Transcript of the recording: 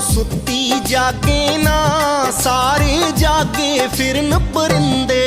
ਸੁੱਤੀ ਜਾਗੇ ਨਾ ਸਾਰੇ ਜਾਗੇ ਫਿਰਨ ਪਰਿੰਦੇ